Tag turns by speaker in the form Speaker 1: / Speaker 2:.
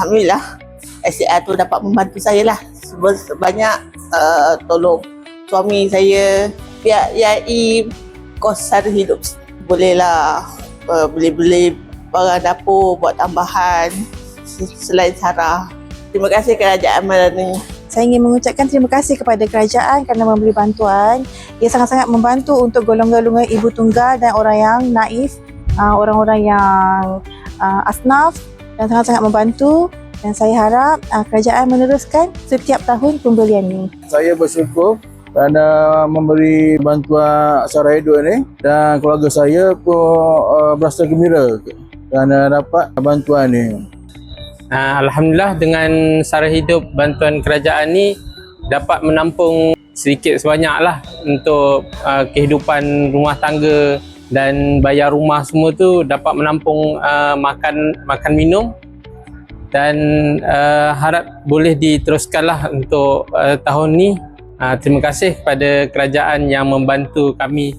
Speaker 1: Alhamdulillah. SCR tu dapat membantu saya lah. Sebanyak uh, tolong suami saya Pihak IAI kos sara hidup. Bolehlah uh, beli-beli barang dapur buat tambahan se- selain Sarah Terima kasih kerajaan Melani
Speaker 2: Saya ingin mengucapkan terima kasih kepada kerajaan kerana memberi bantuan. Ia sangat-sangat membantu untuk golongan-golongan ibu tunggal dan orang yang naif, uh, orang-orang yang uh, asnaf dan sangat-sangat membantu dan saya harap uh, kerajaan meneruskan setiap tahun pembelian ini.
Speaker 3: saya bersyukur kerana memberi bantuan Sarah Hidup ni dan keluarga saya pun uh, berasa gembira kerana dapat bantuan ni.
Speaker 4: Uh, Alhamdulillah dengan sara hidup bantuan kerajaan ni dapat menampung sedikit sebanyak lah untuk uh, kehidupan rumah tangga dan bayar rumah semua tu dapat menampung uh, makan makan minum dan uh, harap boleh diteruskanlah untuk uh, tahun ni. Uh, terima kasih kepada kerajaan yang membantu kami